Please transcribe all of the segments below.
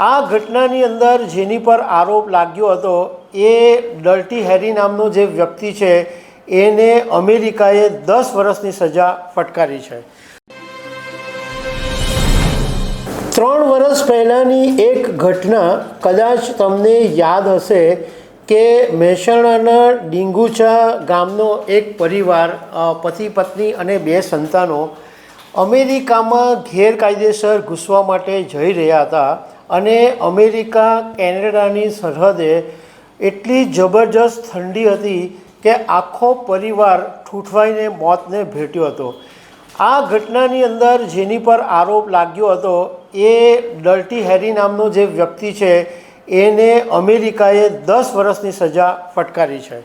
આ ઘટનાની અંદર જેની પર આરોપ લાગ્યો હતો, એ ડર્ટી હેરી નામનો જે વ્યક્તિ છે, એને અમેરિકાએ દસ વર્ષની સજા ફટકારી છે. ત્રણ વર્ષ પહેલાંની એક ઘટના, કદાચ તમને યાદ હશે કે મહેસાણાના ડીંગુચા ગામનો એક પરિવાર પતિ, પત્ની અને બે સંતાનો અમેરિકામાં ગેરકાયદેસર ઘૂસવા માટે જઈ રહ્યા હતા. અને અમેરિકા, કેનેડાની સરહદે એટલી જબરજસ્ત ઠંડી હતી કે આખો પરિવાર ઠૂંઠવાઈને મોતને ભેટ્યો હતો. આ ઘટનાની અંદર જેની પર આરોપ લાગ્યો હતો એ ડર્ટી હેરી નામનો જે વ્યક્તિ છે, એને અમેરિકાએ દસ વર્ષની સજા ફટકારી છે.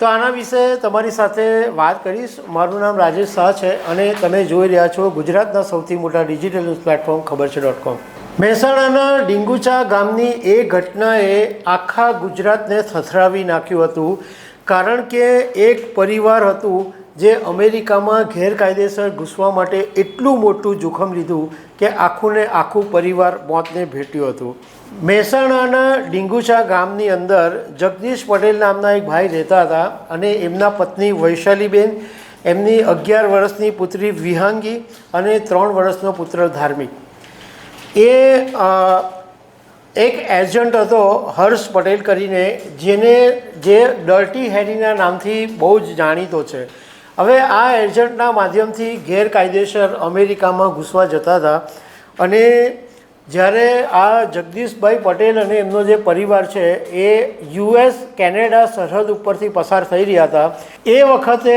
તો આના વિશે તમારી સાથે વાત કરીશ. મારું નામ રાજેશ શાહ છે અને તમે જોઈ રહ્યા છો ગુજરાતના સૌથી મોટા ડિજિટલ ન્યૂઝ પ્લેટફોર્મ ખબર છે ડોટ કોમ. મહેસાણાના ડીંગુચા ગામની એ ઘટનાએ આખા ગુજરાતને થથરાવી નાખ્યું હતું. કારણ કે એક પરિવાર હતું જે અમેરિકામાં ગેરકાયદેસર ઘૂસવા માટે એટલું મોટું જોખમ લીધું કે આખું ને આખું પરિવાર મોતને ભેટ્યું હતું. મહેસાણાના ડીંગુચા ગામની અંદર જગદીશ પટેલ નામના એક ભાઈ રહેતા હતા અને એમના પત્ની વૈશાલીબેન, એમની અગિયાર વર્ષની પુત્રી વિહાંગી અને ત્રણ વર્ષનો પુત્ર ધાર્મિક. એ એક એજન્ટ હતો, હર્ષ પટેલ કરીને, જેને જે ડર્ટી હેરીના નામથી બહુ જ જાણીતો છે. હવે આ એજન્ટના માધ્યમથી ગેરકાયદેસર અમેરિકામાં ઘૂસવા જતા હતા અને જ્યારે આ જગદીશભાઈ પટેલ અને એમનો જે પરિવાર છે, એ યુએસ કેનેડા સરહદ ઉપરથી પસાર થઈ રહ્યા હતા, એ વખતે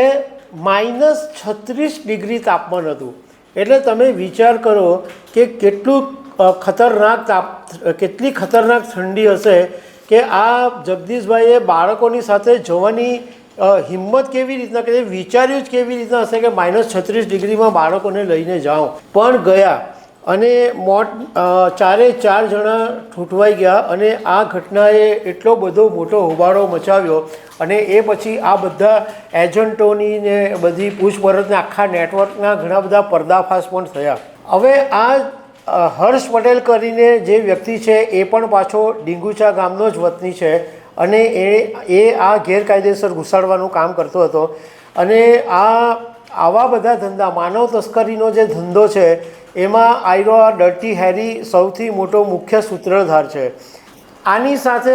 માઇનસ છત્રીસ ડિગ્રી તાપમાન હતું. એટલે તમે વિચાર કરો કે કેટલું ખતરનાક તાપ, કેટલી ખતરનાક ઠંડી હશે કે આ જગદીશભાઈએ બાળકોની સાથે જવાની હિંમત કેવી રીતના કે વિચાર્યું જ કેવી રીતના હશે કે માઇનસ છત્રીસ ડિગ્રીમાં બાળકોને લઈને જાઓ. પણ ગયા અને મોટ ચારે ચાર જણા ઠૂંઠવાઈ ગયા અને આ ઘટનાએ એટલો બધો મોટો હોબાળો મચાવ્યો અને એ પછી આ બધા એજન્ટોની ને બધી પૂછપરછને આખા નેટવર્કના ઘણા બધા પર્દાફાશ પણ થયા. હવે આ હર્ષ પટેલ કરીને જે વ્યક્તિ છે એ પણ પાછો ડીંગુચા ગામનો જ વતની છે અને એ એ આ ગેરકાયદેસર ઘુસાડવાનું કામ કરતો હતો. અને આ, આવા બધા ધંધા, માનવ તસ્કરીનો જે ધંધો છે, એમાં આયરો આ ડર્ટી હેરી સૌથી મોટો મુખ્ય સૂત્રધાર છે. આની સાથે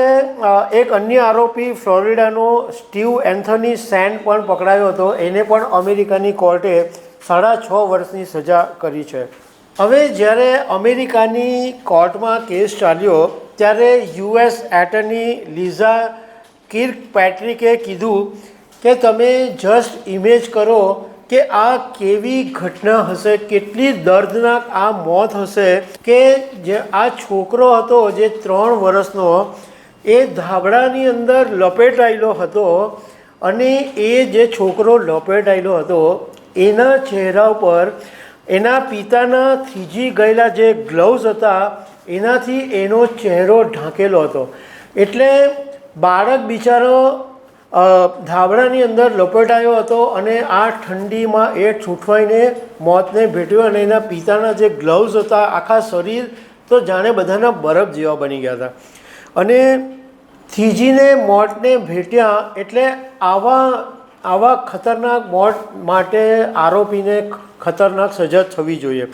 એક અન્ય આરોપી ફ્લોરિડાનો સ્ટીવ એન્થની સેન પણ પકડાયો હતો. એને પણ અમેરિકાની કોર્ટે સાડા છ વર્ષની સજા કરી છે. હવે જ્યારે અમેરિકાની કોર્ટમાં કેસ ચાલ્યો, ત્યારે યુએસ એટર્ની લીઝા કિર્ક પેટ્રિકે કીધું કે તમે જસ્ટ ઇમેજ કરો કે આ કેવી ઘટના હશે, કેટલી દર્દનાક આ મોત હશે કે જે આ છોકરો હતો જે ત્રણ વર્ષનો, એ ધાબળાની અંદર લપેટાયેલો હતો અને એ જે છોકરો લપેટાયેલો હતો, એના ચહેરા ઉપર એના પિતાના થીજી ગયેલા જે ગ્લવ્સ હતા, એનાથી એનો ચહેરો ઢાંકેલો હતો. એટલે બાળક બિચારો ધાબળાની અંદર લપેટાયો હતો અને આ ઠંડીમાં એ છૂટવાઈને મોતને ભેટ્યો અને એના પિતાના જે ગ્લવ્સ હતા, આખા શરીર તો જાણે બધાના બરફ જેવા બની ગયા હતા. અને થીજીને મોતને ભેટ્યા એટલે આવા આવા ખતરનાક મોત માટે આરોપીને ખતરનાક સજા થવી જોઈએ.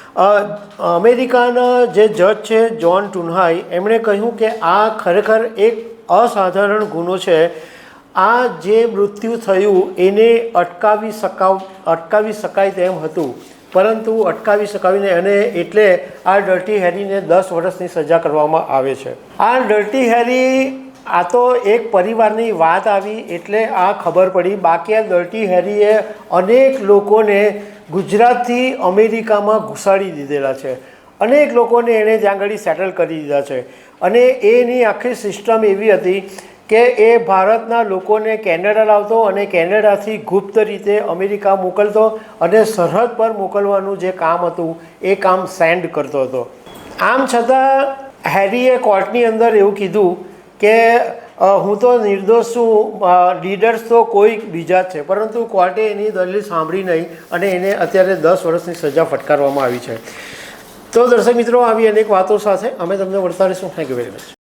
અમેરિકાના જે જજ છે, જ્હોન ટુનહાઈ, એમણે કહ્યું કે આ ખરેખર એક અસાધારણ ગુનો છે. આ જે મૃત્યુ થયું, એને અટકાવી શકાવ, અટકાવી શકાય તેમ હતું. પરંતુ અટકાવી શકાવીને અને એટલે આ ડર્ટી હેરીને દસ વર્ષની સજા કરવામાં આવે છે. આ ડર્ટી હેરી આ તો એક પરિવારની વાત આવી એટલે આ ખબર પડી. બાકી આ ડર્ટી હેરીએ અનેક લોકોને ગુજરાતથી અમેરિકામાં ઘુસાડી દીધેલા છે. અનેક લોકોને એણે ત્યાં આગળ સેટલ કરી દીધા છે. અને એની આખી સિસ્ટમ એવી હતી કે એ ભારતના લોકોને કેનેડા લાવતો અને કેનેડાથી ગુપ્ત રીતે અમેરિકા મોકલતો અને સરહદ પર મોકલવાનું જે કામ હતું, એ કામ સેન્ડ કરતો હતો. આમ છતાં, હેરીએ કોર્ટની અંદર એવું કીધું કે હું તો નિર્દોષ છું લીડર્સ તો કોઈ બીજા છે, પરંતુ કોર્ટે એની દલીલ સાંભળી નહીં અને એને અત્યારે દસ વર્ષની સજા ફટકારવામાં આવી છે. તો દર્શક મિત્રો, આવી અનેક વાતો સાથે અમે તમને વળતા રહીશું. Thank you very much